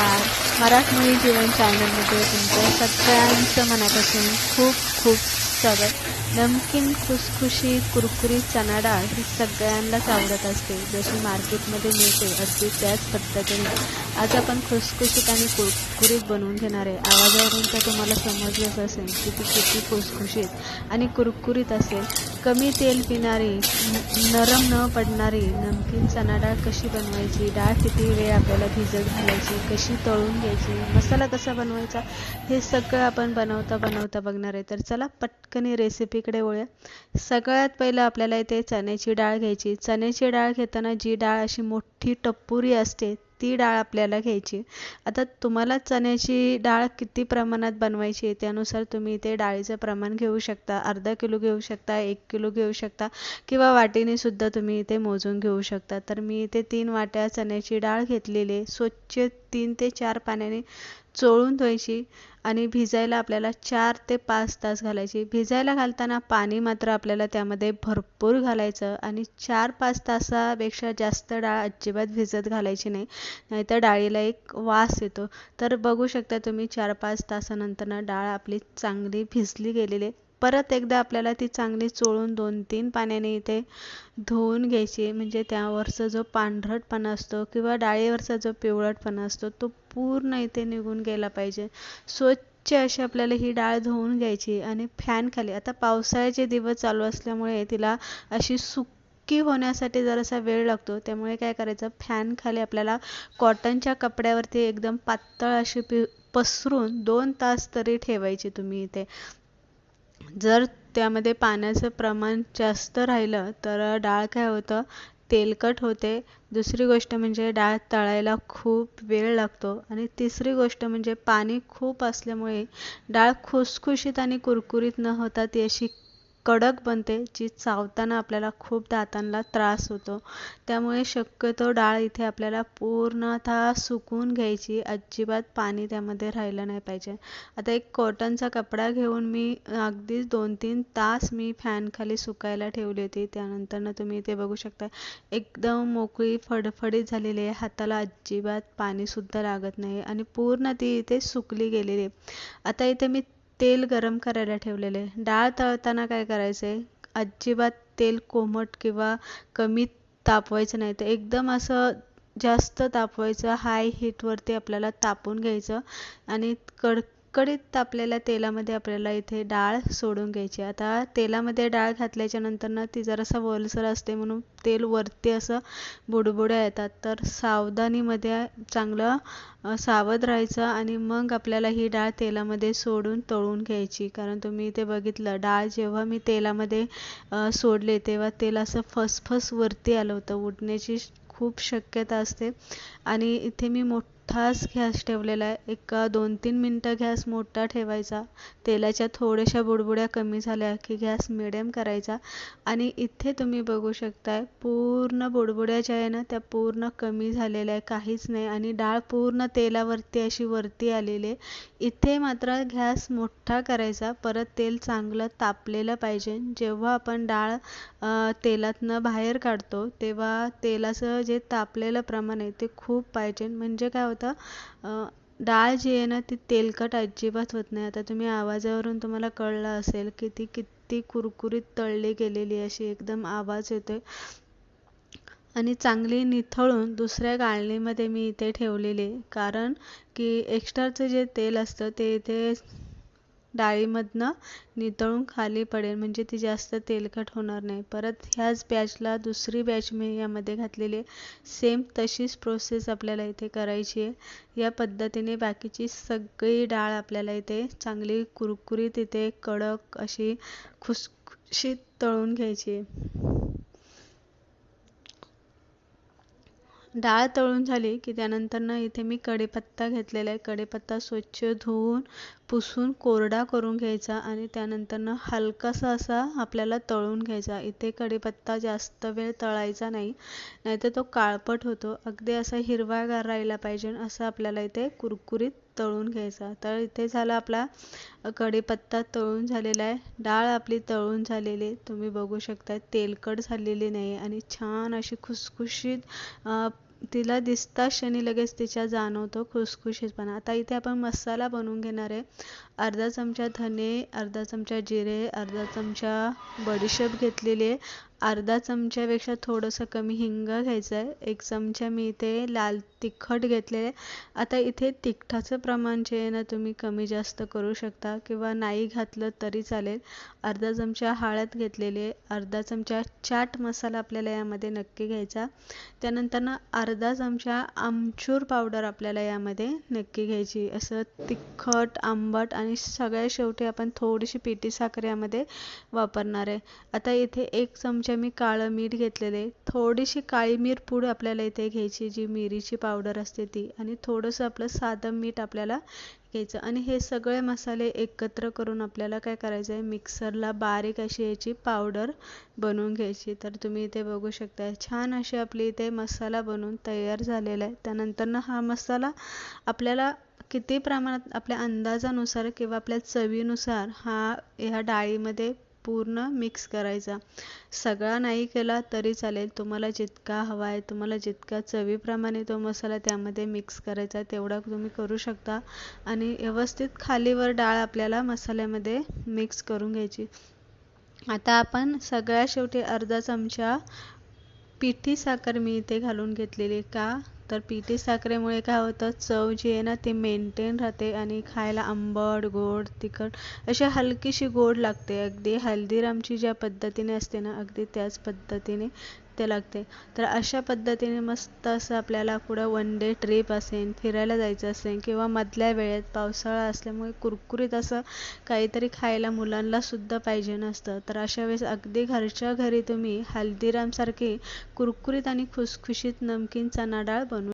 नमस्कार. मराठमोळी जीवन चॅनलमध्ये तुमचं सगळ्यांचं मनापासून खूप खूप स्वागत. नमकीन खुसखुशी कुरकुरीत चणा डाळ ही सगळ्यांनाच आवडत असते. जशी मार्केटमध्ये मिळते अगदी त्याच पद्धतीने. आज आपण खुसखुशीत आणि कुरकुरीत बनवून घेणार आहे. आवाजावरून तर तुम्हाला समजलंच असेल की ती किती खुसखुशीत आणि कुरकुरीत असेल. कमी तेल पिणारी नरम न पडणारी नमकीन चणा डाळ कशी बनवायची? डाळ किती वेळ आपल्याला भिजत घालायची? कशी तळून घ्यायची? मसाला कसा बनवायचा? हे सगळं आपण बनवता बनवता बघणार आहे. तर चला पटकन रेसिपीकडे वळूया. सगळ्यात पहिलं आपल्याला इथे चण्याची डाळ घ्यायची. चण्याची डाळ घेताना जी डाळ अशी मोठी टप्पुरी असते ती डाळ आपल्याला घ्यायची. आता तुम्हाला चण्याची डाळ किती प्रमाणात बनवायची आहे त्यानुसार तुम्ही इथे डाळीचं प्रमाण घेऊ शकता. अर्धा किलो घेऊ शकता एक किलो घेऊ शकता किंवा वाटीने सुद्धा तुम्ही इथे मोजून घेऊ शकता. तर मी इथे तीन वाट्या चण्याची डाळ घेतलेली आहे. स्वच्छ तीन ते चार पाण्याने चोळून धुवायची आणि भिजायला आपल्याला चार ते पाच तास घालायची. भिजायला घालताना पाणी मात्र आपल्याला त्यामध्ये भरपूर घालायचं आणि चार पाच तासापेक्षा जास्त डाळ अजिबात भिजत घालायची नाही. नाहीतर डाळीला एक वास येतो. तर बघू शकता तुम्ही चार पाच तासानंतर डाळ आपली चांगली भिजली गेलेली परत एकदा आपल्याला ती चांगली चोळून दोन तीन पाण्याने इथे धुवून घ्यायची. म्हणजे त्यावरचा जो पांढरटपणा असतो किंवा डाळीवरचा जो पिवळटपणा असतो तो पूर्ण इथे निघून गेला पाहिजे. स्वच्छ अशी आपल्याला ही डाळ धुवून घ्यायची आणि फॅन खाली. आता पावसाळ्याचे दिवस चालू असल्यामुळे तिला अशी सुकी होण्यासाठी जरासा वेळ लागतो. त्यामुळे काय करायचं? फॅन खाली आपल्याला कॉटनच्या कपड्यावरती एकदम पातळ अशी पि पसरून दोन तास तरी ठेवायची तुम्ही इथे. जर त्यामध्ये पाण्याचं प्रमाण जास्त राहिलं तर डाळ काय होतं? तेलकट होते. दुसरी गोष्ट म्हणजे डाळ तळायला खूप वेळ लागतो. आणि तिसरी गोष्ट म्हणजे पाणी खूप असल्यामुळे डाळ खुसखुशीत आणि कुरकुरीत न होता ती अशी कडक बनते जी चावताना आपल्याला खूप दातांना त्रास होतो. त्यामुळे शक्यतो डाळ इथे आपल्याला पूर्णतः सुकून घ्यायची. अजिबात पाणी त्यामध्ये राहिलं नाही पाहिजे. आता एक कॉटनचा कपडा घेऊन मी अगदीच दोन तीन तास मी फॅनखाली सुकायला ठेवली होती. त्यानंतर तुम्ही इथे बघू शकता एकदम मोकळी फडफडीत झालेली आहे. हाताला अजिबात पाणीसुद्धा लागत नाही आणि पूर्ण ती इथे सुकली गेलेली आहे. आता इथे मी तेल गरम करायला ठेवलेले. डाळ तळताना काय करायचं? आहे अजिबात तेल कोमट किंवा कमी तापवायचं नाही. तर एकदम असं जास्त तापवायचं. हाय हीटवरती आपल्याला तापून घ्यायचं आणि कड कडीत तापलेल्या तेलामध्ये आपल्याला इथे डाळ सोडून घ्यायची. आता तेलामध्ये डाळ घातल्याच्या नंतर ना ती जरासा वलसर असते म्हणून तेल वरती असं बुडबुड्या येतात. तर सावधानीमध्ये चांगलं सावध राहायचं आणि मग आपल्याला ही डाळ तेलामध्ये सोडून तळून घ्यायची. कारण तुम्ही इथे बघितलं डाळ जेव्हा मी तेलामध्ये सोडले तेव्हा तेल असं फसफस वरती आलं होतं. उडण्याची खूप शक्यता असते. आणि इथे मी मोठ मोठाच घॅस ठेवलेला आहे. एक दोन तीन मिनटं गॅस मोठा ठेवायचा. तेलाच्या थोड्याशा बुडबुड्या कमी झाल्या की गॅस मिडियम करायचा. आणि इथे तुम्ही बघू शकताय पूर्ण बुडबुड्या ज्या आहे ना त्या पूर्ण कमी झालेल्या आहे. काहीच नाही. आणि डाळ पूर्ण तेलावरती अशी वरती आलेली आहे. इथे मात्र गॅस मोठा करायचा. परत तेल चांगलं तापलेलं पाहिजे. जेव्हा आपण डाळ तेलातनं बाहेर काढतो तेव्हा तेलाचं जे तापलेलं प्रमाण आहे ते खूप पाहिजे. म्हणजे काय होतं होतं. डाळ जी आहे ना ती तेलकट अजिबात होत नाही. आता तुम्ही आवाजावरून तुम्हाला कळलं असेल की ती किती कुरकुरीत तळली गेलेली अशी एकदम आवाज येतोय. आणि चांगली निथळून दुसऱ्या गाळणीमध्ये मी इथे ठेवलेली कारण की एक्स्ट्राचं जे तेल असतं ते इथे डाळीमधनं नितळून खाली पडेल. म्हणजे ती जास्त तेलकट होणार नाही. परत ह्याच बॅचला दुसरी बॅच मी यामध्ये घातलेली आहे. सेम तशीच प्रोसेस आपल्याला इथे करायची आहे. या पद्धतीने बाकीची सगळी डाळ आपल्याला इथे चांगली कुरकुरीत इथे कडक अशी खुसखुशीत तळून घ्यायची आहे. डाळ तळून झाली की त्यानंतर ना इथे मी कढीपत्ता घेतलेला आहे. कढीपत्ता स्वच्छ धुवून पुसून कोरडा करून घ्यायचा आणि त्यानंतरनं हलकासा असा आपल्याला तळून घ्यायचा. इथे कढीपत्ता जास्त वेळ तळायचा नाही नाहीतर तो काळपट होतो. अगदी असा हिरवागार राहिला पाहिजे असं आपल्याला इथे कुरकुरीत तळून घ्यायचा. तर इथे झाला आपला कढीपत्ता तळून झालेला आहे. डाळ आपली तळून झालेली तुम्ही बघू शकता तेलकट झालेली नाही आणि छान अशी खुसखुशीत तिला दिसता क्षणी लगेच तिच्या जाणवतो खुसखुशीतपणा. आता इथे आपण मसाला बनवून घेणार आहे. अर्धा चमचा धने अर्धा चमचा जिरे अर्धा चमचा बडीशेप घेतलेली आहे. अर्धा चमच्यापेक्षा थोडंसं कमी हिंग घ्यायचं आहे एक चमचा मी इथे लाल तिखट घेतलेलं आहे. आता इथे तिखटाचं प्रमाण जे आहे ना तुम्ही कमी जास्त करू शकता किंवा नाही घातलं तरी चालेल. अर्धा चमचा हळद घेतलेली आहे. अर्धा चमचा चाट मसाला आपल्याला यामध्ये नक्की घ्यायचा. त्यानंतर ना अर्धा चमचा आमचूर पावडर आपल्याला यामध्ये नक्की घ्यायची. असं तिखट आंबट आणि सगळ्या शेवटी आपण थोडीशी पिठी साखर यामध्ये वापरणार आहे. आता इथे एक चमचा मी काळं मीठ घेतलेले. थोडीशी काळी मिर पूड आपल्याला इथे घ्यायची जी मिरीची पावडर असते ती. आणि थोडंसं आपलं साधं मीठ आपल्याला घ्यायचं. आणि हे सगळे मसाले एकत्र करून आपल्याला काय करायचं आहे मिक्सरला बारीक अशी याची पावडर बनवून घ्यायची. तर तुम्ही इथे बघू शकता छान अशी आपली इथे मसाला बनवून तयार झालेला आहे. त्यानंतरनं हा मसाला आपल्याला किती प्रमाणात आपल्या अंदाजानुसार किंवा आपल्या चवीनुसार हा ह्या डाळीमध्ये पूर्ण मिक्स करायचा. सगळा नाही केला तरी चालेल. तुम्हाला जितका हवा आहे तुम्हाला जितका चवीप्रमाणे तो मसाला त्यामध्ये मिक्स करायचा तेवढा तुम्ही करू शकता. आणि व्यवस्थित खालीवर डाळ आपल्याला मसाल्यामध्ये मिक्स करून घ्यायची. आता आपण सगळ्या शेवटी अर्धा चमचा पिठी साखर मी इथे घालून घेतलेली का? तर पिठी साखरेमुळे काय होतं? चव जी आहे ना ती मेंटेन राहते आणि खायला आंबट गोड तिखट अशी हलकीशी गोड लागते. अगदी हल्दीरामची ज्या पद्धतीने असते ना अगदी त्याच पद्धतीने ते लागते. तर अशा पद्धतीने मस्त असं आपल्याला कुठं वन डे ट्रिप असेल फिरायला जायचं असेल किंवा मधल्या वेळेत पावसाळा असल्यामुळे कुरकुरीत असं काहीतरी खायला मुलांना सुद्धा पाहिजे नसतं. तर अशा वेळेस अगदी घरच्या घरी तुम्ही हल्दीरामसारखी कुरकुरीत आणि खुसखुशीत नमकीन चणा डाळ बनवू